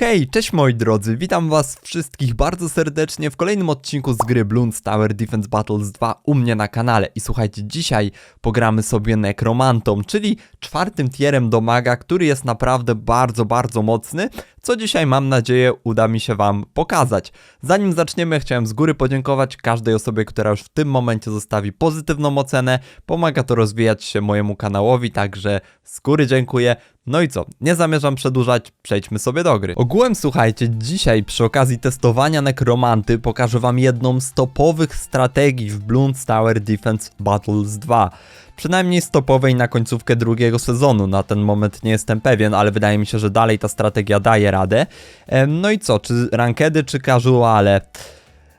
Hej, cześć moi drodzy, witam was wszystkich bardzo serdecznie w kolejnym odcinku z gry Bloons Tower Defense Battles 2 u mnie na kanale. I słuchajcie, dzisiaj pogramy sobie Necromantą, czyli czwartym tierem do maga, który jest naprawdę bardzo, bardzo mocny, co dzisiaj mam nadzieję uda mi się wam pokazać. Zanim zaczniemy, chciałem z góry podziękować każdej osobie, która już w tym momencie zostawi pozytywną ocenę. Pomaga to rozwijać się mojemu kanałowi, także z góry dziękuję. No i co? Nie zamierzam przedłużać, przejdźmy sobie do gry. Ogółem słuchajcie, dzisiaj przy okazji testowania nekromanty pokażę wam jedną z topowych strategii w Bloons Tower Defense Battles 2. Przynajmniej stopowej na końcówkę drugiego sezonu. Na ten moment nie jestem pewien, ale wydaje mi się, że dalej ta strategia daje radę. No i co? Czy rankedy, czy casuale?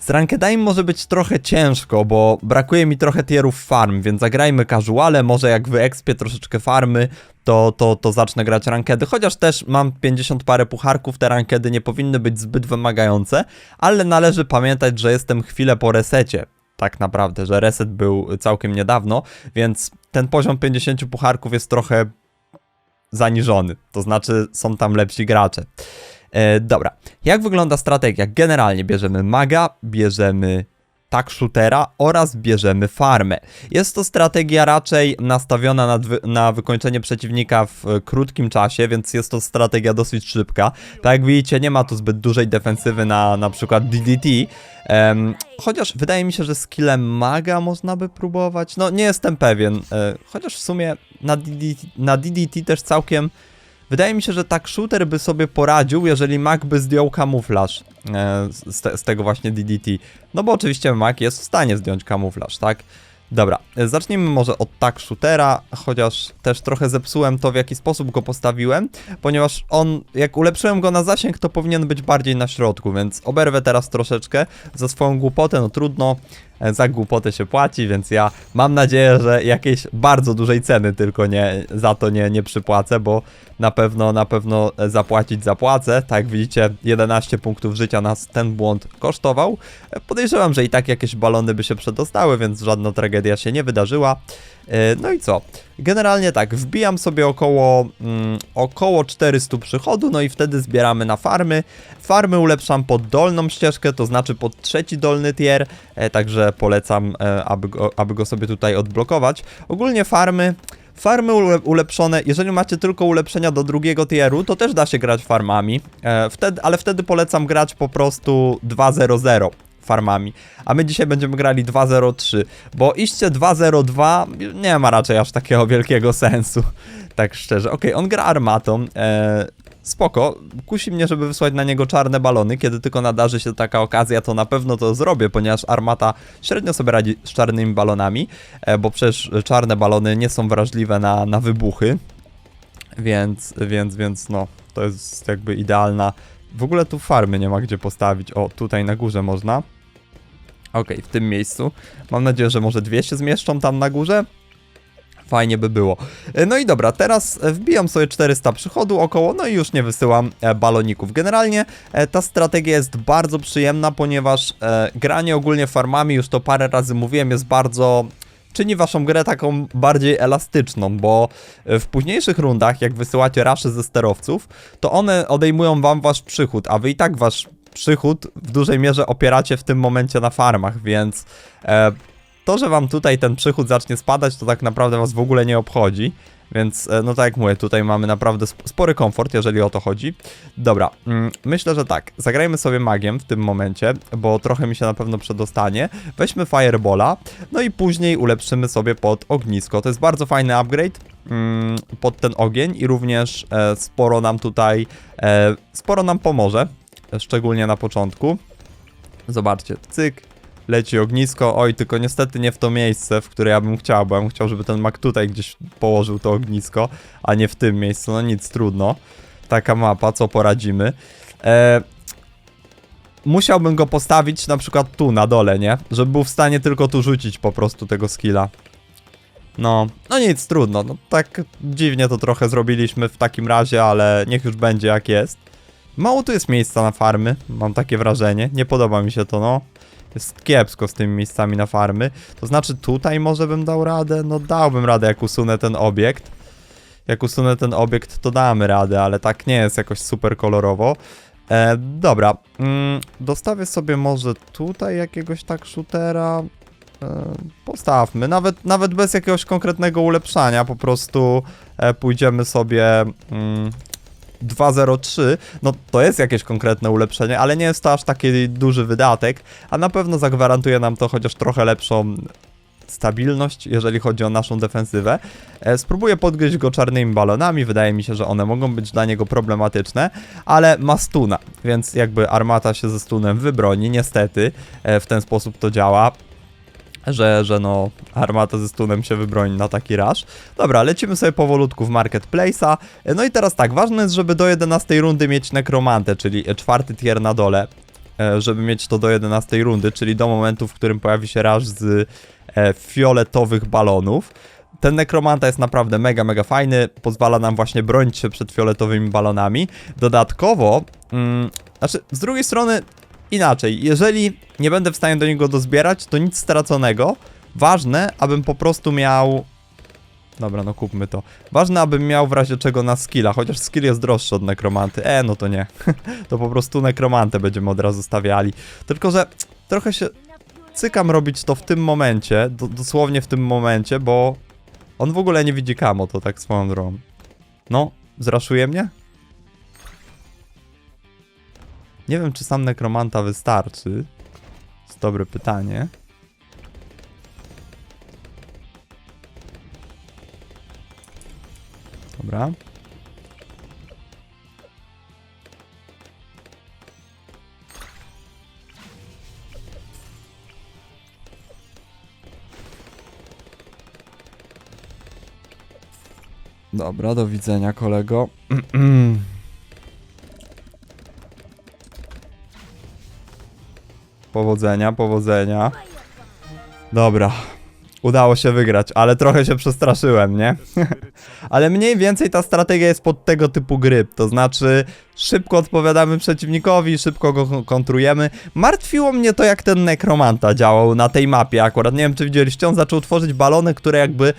Z rankedami może być trochę ciężko, bo brakuje mi trochę tierów farm, więc zagrajmy casuale, może jak wyekspię troszeczkę farmy, to, to, to zacznę grać rankedy, chociaż też mam 50 parę pucharków, te rankedy nie powinny być zbyt wymagające, ale należy pamiętać, że jestem chwilę po resecie, tak naprawdę, że reset był całkiem niedawno, więc ten poziom 50 pucharków jest trochę zaniżony, to znaczy są tam lepsi gracze. E, dobra, jak wygląda strategia? Generalnie bierzemy maga, bierzemy tak shootera oraz bierzemy farmę. Jest to strategia raczej nastawiona na, na wykończenie przeciwnika w e, krótkim czasie, więc jest to strategia dosyć szybka. Tak jak widzicie, nie ma tu zbyt dużej defensywy na na przykład DDT, em, chociaż wydaje mi się, że skillem maga można by próbować. No, nie jestem pewien, e, chociaż w sumie na DDT, na DDT też całkiem Wydaje mi się, że tak shooter by sobie poradził, jeżeli Mac by zdjął kamuflaż e, z, te, z tego właśnie DDT. No bo oczywiście Mac jest w stanie zdjąć kamuflaż, tak? Dobra, e, zacznijmy może od tak shootera, chociaż też trochę zepsułem to w jaki sposób go postawiłem, ponieważ on, jak ulepszyłem go na zasięg, to powinien być bardziej na środku, więc oberwę teraz troszeczkę za swoją głupotę, no trudno, za głupotę się płaci, więc ja mam nadzieję, że jakiejś bardzo dużej ceny tylko nie, za to nie, nie przypłacę, bo na pewno, na pewno zapłacić zapłacę. Tak jak widzicie, 11 punktów życia nas ten błąd kosztował. E, Podejrzewam, że i tak jakieś balony by się przedostały, więc żadna tragedia się nie wydarzyła. E, No i co? Generalnie tak, wbijam sobie około, mm, około 400 przychodu, no i wtedy zbieramy na farmy. Farmy ulepszam pod dolną ścieżkę, to znaczy pod trzeci dolny tier, e, także polecam, e, aby go, aby go sobie tutaj odblokować. Ogólnie farmy... Farmy ule ulepszone, jeżeli macie tylko ulepszenia do drugiego tieru, to też da się grać farmami, e, wtedy, ale wtedy polecam grać po prostu 2.0.0 farmami. A my dzisiaj będziemy grali 2.03, bo iście 2.02 nie ma raczej aż takiego wielkiego sensu, tak szczerze. Okej, on gra armatą, e, spoko, kusi mnie, żeby wysłać na niego czarne balony, kiedy tylko nadarzy się taka okazja, to na pewno to zrobię, ponieważ armata średnio sobie radzi z czarnymi balonami, e, bo przecież czarne balony nie są wrażliwe na, na wybuchy, więc, więc, więc no, to jest jakby idealna. W ogóle tu farmy nie ma gdzie postawić. O, tutaj na górze można. Okej, w tym miejscu. Mam nadzieję, że może dwie się zmieszczą tam na górze. Fajnie by było. E, No i dobra, teraz e, wbijam sobie 400 przychodu około, no i już nie wysyłam e, baloników. Generalnie ta strategia jest bardzo przyjemna, ponieważ granie ogólnie farmami, już to parę razy mówiłem, jest bardzo czyni waszą grę taką bardziej elastyczną, bo w późniejszych rundach, jak wysyłacie rasze ze sterowców, to one odejmują wam wasz przychód, a wy i tak wasz przychód w dużej mierze opieracie w tym momencie na farmach, więc e, to, że wam tutaj ten przychód zacznie spadać, to tak naprawdę was w ogóle nie obchodzi. Więc, e, no tak jak mówię, tutaj mamy naprawdę sp- spory komfort, jeżeli o to chodzi. Dobra, mm, myślę, że tak. Zagrajmy sobie magiem w tym momencie, bo trochę mi się na pewno przedostanie. Weźmy Firebola, no i później ulepszymy sobie pod ognisko. To jest bardzo fajny upgrade mm, pod ten ogień i również e, sporo nam tutaj, e, sporo nam pomoże, szczególnie na początku. Zobaczcie, cyk, leci ognisko. Oj, tylko niestety nie w to miejsce, w które ja bym chciał, bo ja bym chciał, żeby ten mak tutaj gdzieś położył to ognisko, a nie w tym miejscu. No nic, trudno. Taka mapa, co poradzimy. E, musiałbym go postawić na przykład tu, na dole, nie? Żeby był w stanie tylko tu rzucić po prostu tego skilla. No, no nic, trudno. No tak dziwnie to trochę zrobiliśmy w takim razie, ale niech już będzie jak jest. Mało tu jest miejsca na farmy, mam takie wrażenie. Nie podoba mi się to, no. Jest kiepsko z tymi miejscami na farmy. To znaczy tutaj może bym dał radę? No dałbym radę jak usunę ten obiekt. jak usunę ten obiekt, to damy radę, ale tak nie jest jakoś super kolorowo. E, dobra, mm, dostawię sobie może tutaj jakiegoś tak shootera. E, postawmy, nawet, nawet bez jakiegoś konkretnego ulepszania, po prostu e, pójdziemy sobie mm, 203. No to jest jakieś konkretne ulepszenie, ale nie jest to aż taki duży wydatek, a na pewno zagwarantuje nam to chociaż trochę lepszą stabilność, jeżeli chodzi o naszą defensywę. E, spróbuję podgryźć go czarnymi balonami, wydaje mi się, że one mogą być dla niego problematyczne, ale ma stuna, więc jakby armata się ze stunem wybroni, niestety e, w ten sposób to działa. Że, że no, armata ze stunem się wybroni na taki rush. Dobra, lecimy sobie powolutku w Marketplace'a. No i teraz tak, ważne jest, żeby do 11 rundy mieć nekromantę, czyli e, czwarty tier na dole, e, żeby mieć to do 11 rundy, czyli do momentu, w którym pojawi się rush z e, fioletowych balonów. Ten nekromanta jest naprawdę mega, mega fajny, pozwala nam właśnie bronić się przed fioletowymi balonami. Dodatkowo, mm, znaczy z drugiej strony inaczej, jeżeli nie będę w stanie do niego dozbierać, to nic straconego. Ważne, abym po prostu miał... Dobra, no kupmy to. Ważne, abym miał w razie czego na skilla, chociaż skill jest droższy od nekromanty. E, no to nie. to po prostu nekromantę będziemy od razu stawiali. Tylko, że trochę się cykam robić to w tym momencie, do, dosłownie w tym momencie, bo on w ogóle nie widzi kamo, to tak swoją drogą. No, zraszuje mnie? Nie wiem, czy sam nekromanta wystarczy. jest dobre pytanie. Dobra. Dobra, do widzenia kolego. Powodzenia, powodzenia. Dobra. Udało się wygrać, ale trochę się przestraszyłem, nie? ale mniej więcej ta strategia jest pod tego typu gry. To znaczy, szybko odpowiadamy przeciwnikowi, szybko go kon- kontrujemy. Martwiło mnie to, jak ten nekromanta działał na tej mapie akurat. Nie wiem, czy widzieliście, on zaczął tworzyć balony, które jakby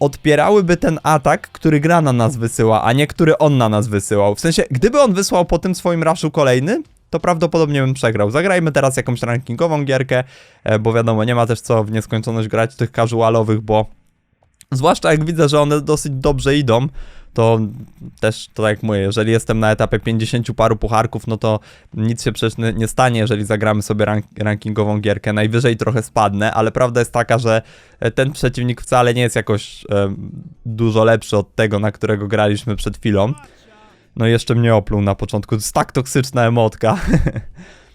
odpierałyby ten atak, który gra na nas wysyła, a nie który on na nas wysyłał. W sensie, gdyby on wysłał po tym swoim raszu kolejny, to prawdopodobnie bym przegrał. Zagrajmy teraz jakąś rankingową gierkę, e, bo wiadomo, nie ma też co w nieskończoność grać tych casualowych, bo zwłaszcza jak widzę, że one dosyć dobrze idą, to też, to tak jak mówię, jeżeli jestem na etapie 50 paru pucharków, no to nic się przecież nie- nie stanie, jeżeli zagramy sobie rank rankingową gierkę. Najwyżej trochę spadnę, ale prawda jest taka, że e, ten przeciwnik wcale nie jest jakoś e, dużo lepszy od tego, na którego graliśmy przed chwilą. No jeszcze mnie opluł na początku. To jest tak toksyczna emotka.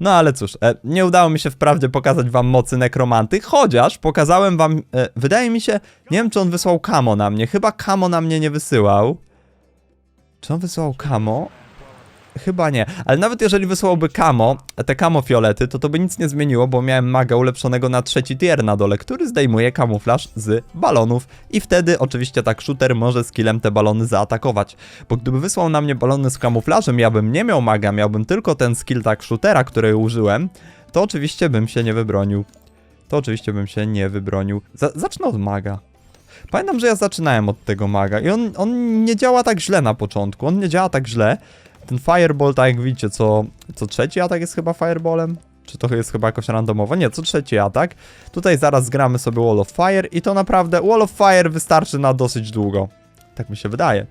No ale cóż, e, nie udało mi się wprawdzie pokazać wam mocy nekromanty, chociaż pokazałem wam, e, wydaje mi się, nie wiem czy on wysłał kamo na mnie, chyba kamo na mnie nie wysyłał. Czy on wysłał kamo? Chyba nie, ale nawet jeżeli wysłałby kamo, te kamo fiolety, to to by nic nie zmieniło, bo miałem maga ulepszonego na trzeci tier na dole, który zdejmuje kamuflaż z balonów i wtedy oczywiście tak shooter może skillem te balony zaatakować, bo gdyby wysłał na mnie balony z kamuflażem, ja bym nie miał maga, miałbym tylko ten skill tak shootera, który użyłem, to oczywiście bym się nie wybronił. To oczywiście bym się nie wybronił. Za zacznę od maga. Pamiętam, że ja zaczynałem od tego maga i on, on nie działa tak źle na początku, on nie działa tak źle. Ten fireball, tak jak widzicie, co, co trzeci atak jest chyba fireballem? Czy to jest chyba jakoś randomowo? Nie, co trzeci atak. Tutaj zaraz zgramy sobie Wall of Fire i to naprawdę Wall of Fire wystarczy na dosyć długo. Tak mi się wydaje.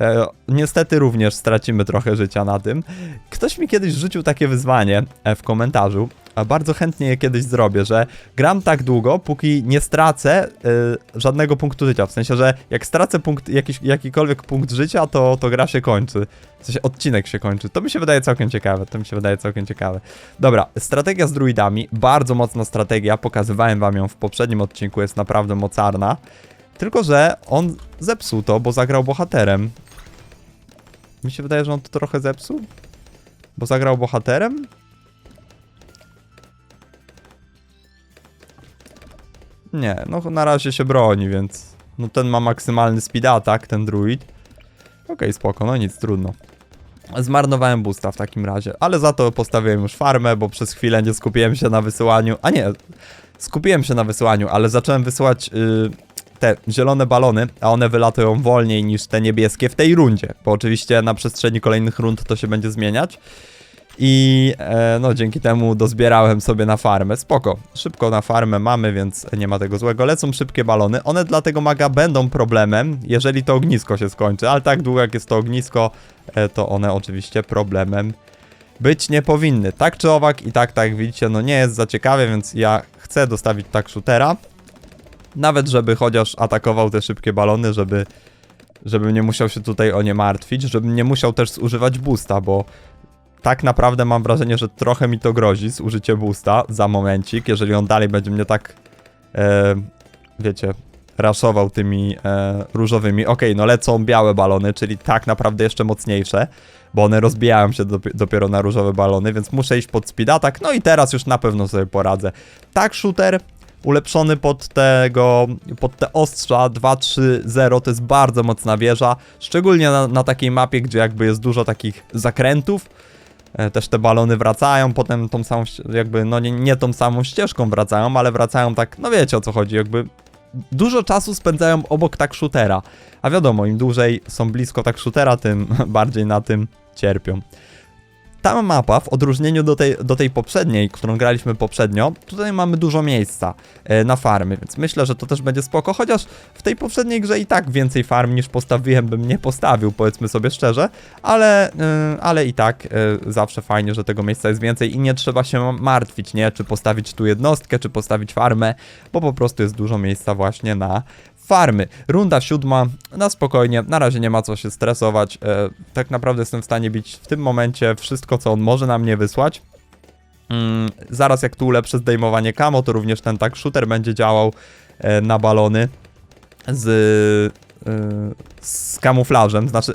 E, niestety również stracimy trochę życia na tym. Ktoś mi kiedyś rzucił takie wyzwanie e, w komentarzu, a bardzo chętnie je kiedyś zrobię, że gram tak długo, póki nie stracę e, żadnego punktu życia. W sensie, że jak stracę punkt, jakiś, jakikolwiek punkt życia, to, to gra się kończy. W sensie odcinek się kończy. To mi się wydaje całkiem ciekawe. To mi się wydaje całkiem ciekawe. Dobra, strategia z druidami. Bardzo mocna strategia. Pokazywałem wam ją w poprzednim odcinku. Jest naprawdę mocarna. Tylko, że on zepsuł to, bo zagrał bohaterem. Mi się wydaje, że on to trochę zepsuł. Bo zagrał bohaterem? Nie, no na razie się broni, więc... No ten ma maksymalny speed attack, ten druid. Okej, spoko, no nic, trudno. Zmarnowałem boosta w takim razie, ale za to postawiłem już farmę, bo przez chwilę nie skupiłem się na wysyłaniu. A nie, skupiłem się na wysyłaniu, ale zacząłem wysyłać yy, te zielone balony, a one wylatują wolniej niż te niebieskie w tej rundzie, bo oczywiście na przestrzeni kolejnych rund to się będzie zmieniać. I e, no dzięki temu dozbierałem sobie na farmę. Spoko, szybko na farmę mamy, więc nie ma tego złego. Lecą szybkie balony. One dla tego maga będą problemem, jeżeli to ognisko się skończy, ale tak długo jak jest to ognisko, e, to one oczywiście problemem być nie powinny. Tak czy owak i tak, tak widzicie, no nie jest za ciekawie, więc ja chcę dostawić tak shootera. Nawet żeby chociaż atakował te szybkie balony, żeby, żebym nie musiał się tutaj o nie martwić, żebym nie musiał też zużywać boosta, bo tak naprawdę mam wrażenie, że trochę mi to grozi, zużycie boosta za momencik, jeżeli on dalej będzie mnie tak, e, wiecie, raszował tymi e, różowymi. Okej, no lecą białe balony, czyli tak naprawdę jeszcze mocniejsze, bo one rozbijają się dopi- dopiero na różowe balony, więc muszę iść pod speed attack, no i teraz już na pewno sobie poradzę. Tak, shooter ulepszony pod tego, pod te ostrza 2-3-0 to jest bardzo mocna wieża, szczególnie na, na takiej mapie, gdzie jakby jest dużo takich zakrętów, Też te balony wracają, potem tą samą, jakby, no nie, nie tą samą ścieżką wracają, ale wracają tak, no wiecie o co chodzi, jakby dużo czasu spędzają obok tak shootera. A wiadomo, im dłużej są blisko tak shootera, tym bardziej na tym cierpią. Ta mapa, w odróżnieniu do tej, do tej poprzedniej, którą graliśmy poprzednio, tutaj mamy dużo miejsca e, na farmy, więc myślę, że to też będzie spoko, chociaż w tej poprzedniej grze i tak więcej farm niż postawiłem bym nie postawił, powiedzmy sobie szczerze, ale, y, ale i tak y, zawsze fajnie, że tego miejsca jest więcej i nie trzeba się martwić, nie? Czy postawić tu jednostkę, czy postawić farmę, bo po prostu jest dużo miejsca właśnie na farmy. Runda siódma, na spokojnie, na razie nie ma co się stresować. E, tak naprawdę jestem w stanie bić w tym momencie wszystko, co on może na mnie wysłać. Mm, zaraz jak tu ulepszę zdejmowanie kamo, to również ten tak shooter będzie działał e, na balony z, e, z kamuflażem. Znaczy,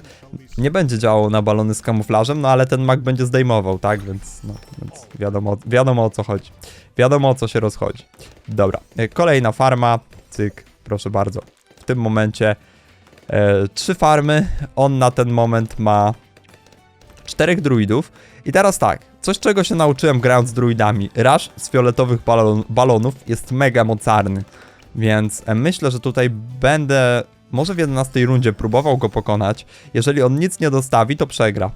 nie będzie działał na balony z kamuflażem, no ale ten mag będzie zdejmował, tak? Więc, no, więc wiadomo, wiadomo o co chodzi. Wiadomo o co się rozchodzi. Dobra, e, kolejna farma, cyk, proszę bardzo. W tym momencie e, trzy farmy. On na ten moment ma czterech druidów. I teraz tak, coś czego się nauczyłem grając z druidami. Rush z fioletowych balon balonów jest mega mocarny. Więc e, myślę, że tutaj będę może w 11 rundzie próbował go pokonać. Jeżeli on nic nie dostawi, to przegra.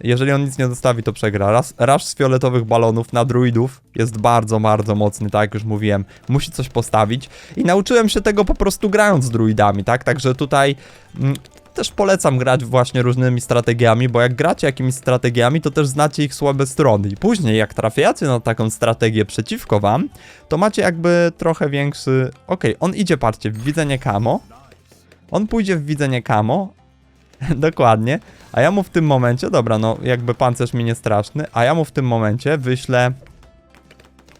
Jeżeli on nic nie dostawi, to przegra. Raz, rush z fioletowych balonów na druidów jest bardzo, bardzo mocny, tak jak już mówiłem. Musi coś postawić. I nauczyłem się tego po prostu grając z druidami, tak? Także tutaj mm, też polecam grać właśnie różnymi strategiami, bo jak gracie jakimiś strategiami, to też znacie ich słabe strony. I później, jak trafiacie na taką strategię przeciwko wam, to macie jakby trochę większy... Okej, on idzie, patrzcie, w widzenie kamo. On pójdzie w widzenie kamo. Dokładnie. A ja mu w tym momencie, dobra, no jakby pancerz mi nie straszny, a ja mu w tym momencie wyślę...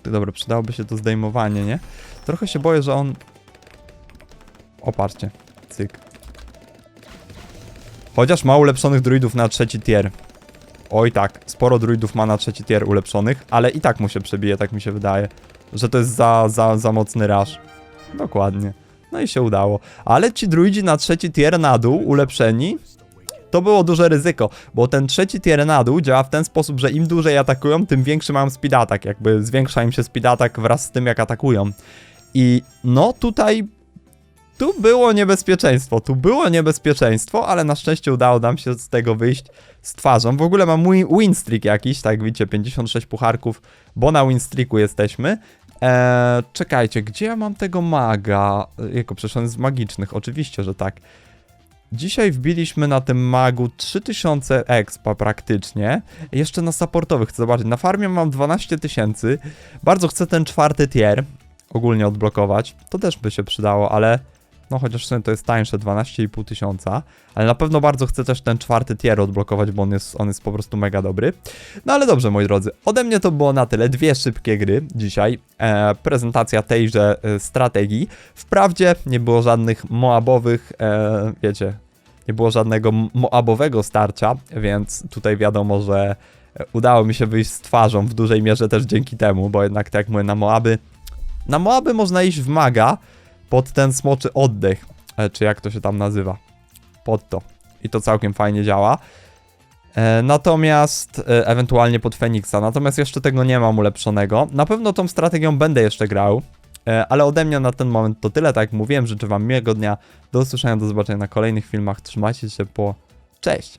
Dobra, przydałoby się to zdejmowanie, nie? Trochę się boję, że on... O, patrzcie. Cyk. Chociaż ma ulepszonych druidów na trzeci tier. Oj tak, sporo druidów ma na trzeci tier ulepszonych, ale i tak mu się przebije, tak mi się wydaje. Że to jest za, za, za mocny rush. Dokładnie. No i się udało. Ale ci druidzi na trzeci tier na dół, ulepszeni, to było duże ryzyko, bo ten trzeci tier na dół działa w ten sposób, że im dłużej atakują, tym większy mają speed attack, jakby zwiększa im się speed attack wraz z tym jak atakują. I no tutaj tu było niebezpieczeństwo, tu było niebezpieczeństwo, ale na szczęście udało nam się z tego wyjść z twarzą. W ogóle mam win, streak jakiś, tak widzicie, 56 pucharków, bo na win streaku jesteśmy. Eee, czekajcie, gdzie ja mam tego maga? Jako przecież z magicznych, oczywiście, że tak. Dzisiaj wbiliśmy na tym magu 3000 expa praktycznie. Jeszcze na supportowych chcę zobaczyć. Na farmie mam 12 tysięcy. Bardzo chcę ten czwarty tier ogólnie odblokować. To też by się przydało, ale no chociaż w sumie to jest tańsze 12,5 tysiąca. Ale na pewno bardzo chcę też ten czwarty tier odblokować, bo on jest, on jest po prostu mega dobry. No ale dobrze, moi drodzy, ode mnie to było na tyle. Dwie szybkie gry dzisiaj. E, prezentacja tejże e, strategii. Wprawdzie nie było żadnych moabowych, e, wiecie, nie było żadnego moabowego starcia, więc tutaj wiadomo, że e, udało mi się wyjść z twarzą w dużej mierze też dzięki temu, bo jednak tak jak mówię, na Moaby, na Moaby można iść w maga pod ten smoczy oddech, e, czy jak to się tam nazywa, pod to. I to całkiem fajnie działa. E, Natomiast e, ewentualnie pod Feniksa. Natomiast jeszcze tego nie mam ulepszonego. Na pewno tą strategią będę jeszcze grał. Ale ode mnie na ten moment to tyle, tak jak mówiłem, życzę wam miłego dnia, do usłyszenia, do zobaczenia na kolejnych filmach, trzymajcie się, po cześć!